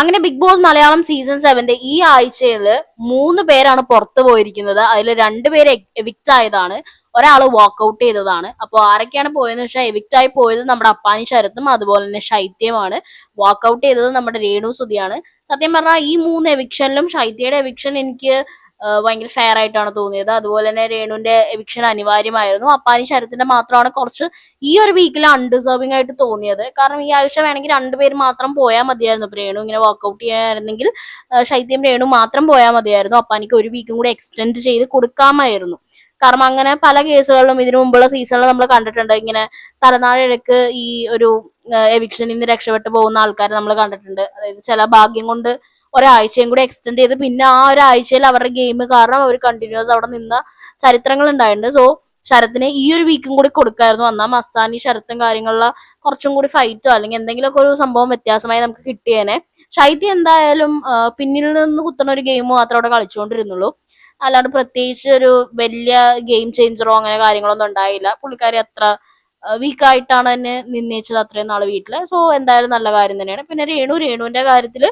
അങ്ങനെ big boss Malayalam season സെവന്റെ ഈ ആഴ്ചയിൽ മൂന്ന് പേരാണ് പുറത്തു പോയിരിക്കുന്നത്. അതിൽ രണ്ടുപേര് എവിക്റ്റ് ആയതാണ്. ഒരാൾ വാക്കൗട്ട് ചെയ്തതാണ്. അപ്പോൾ ആരൊക്കെയാണ് പോയതെന്ന് വെച്ചാൽ എവിക്റ്റ് ആയി പോയത് നമ്മുടെ അപ്പാനി ശരത്തും അതുപോലെ തന്നെ ശൈത്യമാണ് വാക്കൗട്ട് ചെയ്തത് നമ്മുടെ രേണു സുതിയാണ് സത്യം പറഞ്ഞാൽ ഈ മൂന്ന് എവിക്ഷനിലും ശൈത്യയുടെ എവിക്ഷൻ എനിക്ക് ഭയങ്കര ഫെയർ ആയിട്ടാണ് തോന്നിയത്. അതുപോലെ തന്നെ രേണുവിന്റെ എവിക്ഷൻ അനിവാര്യമായിരുന്നു. അപ്പാനി ശരത്തിന്റെ മാത്രമാണ് കുറച്ച് ഈ ഒരു വീക്കിൽ അൺഡിസേർവിംഗ് ആയിട്ട് തോന്നിയത്. കാരണം ഈ ആഴ്ച വേണമെങ്കിൽ രണ്ടുപേര് മാത്രം പോയാൽ മതിയായിരുന്നു. ഇപ്പൊ രേണു ഇങ്ങനെ വർക്കൗട്ട് ചെയ്യാനായിരുന്നെങ്കിൽ ശൈത്യം രേണു മാത്രം പോയാൽ മതിയായിരുന്നു. അപ്പാനിക്ക് ഒരു വീക്കും കൂടി എക്സ്റ്റെൻഡ് ചെയ്ത് കൊടുക്കാമായിരുന്നു. കാരണം അങ്ങനെ പല കേസുകളിലും ഇതിനു മുമ്പുള്ള സീസണിൽ നമ്മൾ കണ്ടിട്ടുണ്ട്. ഇങ്ങനെ തലനാഴിഴക്ക് ഈ ഒരു എവിക്ഷനിൽ നിന്ന് രക്ഷപ്പെട്ടു പോകുന്ന ആൾക്കാരെ നമ്മൾ കണ്ടിട്ടുണ്ട്. അതായത് ചില ഭാഗ്യം കൊണ്ട് ഒരാഴ്ചയും കൂടി എക്സ്റ്റെൻഡ് ചെയ്ത് പിന്നെ ആ ഒരാഴ്ചയിൽ അവരുടെ ഗെയിം കാരണം അവർ കണ്ടിന്യൂസ് അവിടെ നിന്ന ചരിത്രങ്ങൾ ഉണ്ടായിട്ടുണ്ട്. സോ ശരത്തിന് ഈ ഒരു വീക്കും കൂടി കൊടുക്കായിരുന്നു. എന്നാൽ മസ്താനി ശരത്തും കാര്യങ്ങളുള്ള കുറച്ചും കൂടി ഫൈറ്റോ അല്ലെങ്കിൽ എന്തെങ്കിലുമൊക്കെ ഒരു സംഭവം വ്യത്യാസമായി നമുക്ക് കിട്ടിയേനെ. ഷൈത്തി എന്തായാലും പിന്നിൽ നിന്ന് കുത്തുന്ന ഒരു ഗെയിം മാത്രമേ അവിടെ കളിച്ചുകൊണ്ടിരുന്നുള്ളൂ. അല്ലാണ്ട് പ്രത്യേകിച്ച് ഒരു വലിയ ഗെയിം ചേഞ്ചറോ അങ്ങനെ കാര്യങ്ങളൊന്നും ഉണ്ടായില്ല. പുള്ളിക്കാരി അത്ര വീക്കായിട്ടാണ് എന്നെ നിന്നയിച്ചത് അത്രയും നാളെ വീട്ടിൽ. സോ എന്തായാലും നല്ല കാര്യം തന്നെയാണ്. പിന്നെ രേണു രേണുവിന്റെ കാര്യത്തിൽ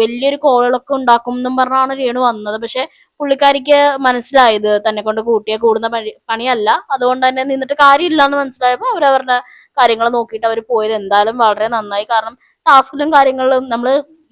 വലിയൊരു കോളുകളൊക്കെ ഉണ്ടാക്കും എന്നും പറഞ്ഞാണ് രേണു വന്നത്. പക്ഷെ പുള്ളിക്കാരിക്ക് മനസ്സിലായത് തന്നെ കൊണ്ട് കൂട്ടിയ കൂടുന്ന പണി പണിയല്ല. അതുകൊണ്ട് തന്നെ നിന്നിട്ട് കാര്യമില്ല എന്ന് മനസ്സിലായപ്പോൾ അവരവരുടെ കാര്യങ്ങൾ നോക്കിയിട്ട് അവർ പോയത് എന്തായാലും വളരെ നന്നായി. കാരണം ടാസ്കിലും കാര്യങ്ങളിലും നമ്മൾ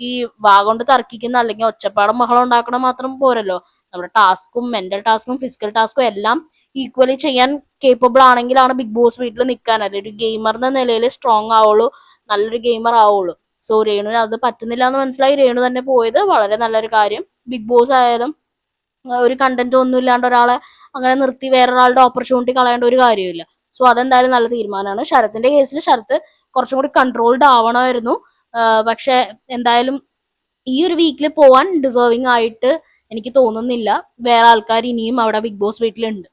ഈ വാ കൊണ്ട് തർക്കിക്കുന്ന അല്ലെങ്കിൽ ഒച്ചപ്പാടും ബഹളം ഉണ്ടാക്കണം മാത്രം പോരല്ലോ. നമ്മുടെ ടാസ്കും മെന്റൽ ടാസ്കും ഫിസിക്കൽ ടാസ്കും എല്ലാം ഈക്വലി ചെയ്യാൻ കേപ്പബിൾ ആണെങ്കിലാണ് ബിഗ് ബോസ് വീട്ടിൽ നിൽക്കാൻ ഒരു ഗെയിമർ എന്ന നിലയിൽ സ്ട്രോങ് ആവുള്ളൂ നല്ലൊരു ഗെയിമർ ആവുള്ളൂ. സോ രേണുവിന് അത് പറ്റുന്നില്ല എന്ന് മനസ്സിലായി. രേണു തന്നെ പോയത്. വളരെ നല്ലൊരു കാര്യം. ബിഗ് ബോസ് ആയാലും ഒരു കണ്ടന്റ് ഒന്നും ഇല്ലാണ്ട് ഒരാളെ അങ്ങനെ നിർത്തി വേറൊരാളുടെ ഓപ്പർച്യൂണിറ്റി കളയേണ്ട ഒരു കാര്യമില്ല സോ അതെന്തായാലും നല്ല തീരുമാനമാണ്. ശരത്തിന്റെ കേസിൽ ശരത്ത് കുറച്ചും കൂടി കൺട്രോൾഡ് ആവണമായിരുന്നു. പക്ഷെ എന്തായാലും ഈ ഒരു വീക്കിൽ പോവാൻ ഡിസേർവിംഗ് ആയിട്ട് എനിക്ക് തോന്നുന്നില്ല. വേറെ ആൾക്കാർ ഇനിയും അവിടെ ബിഗ് ബോസ് വീട്ടിലുണ്ട്.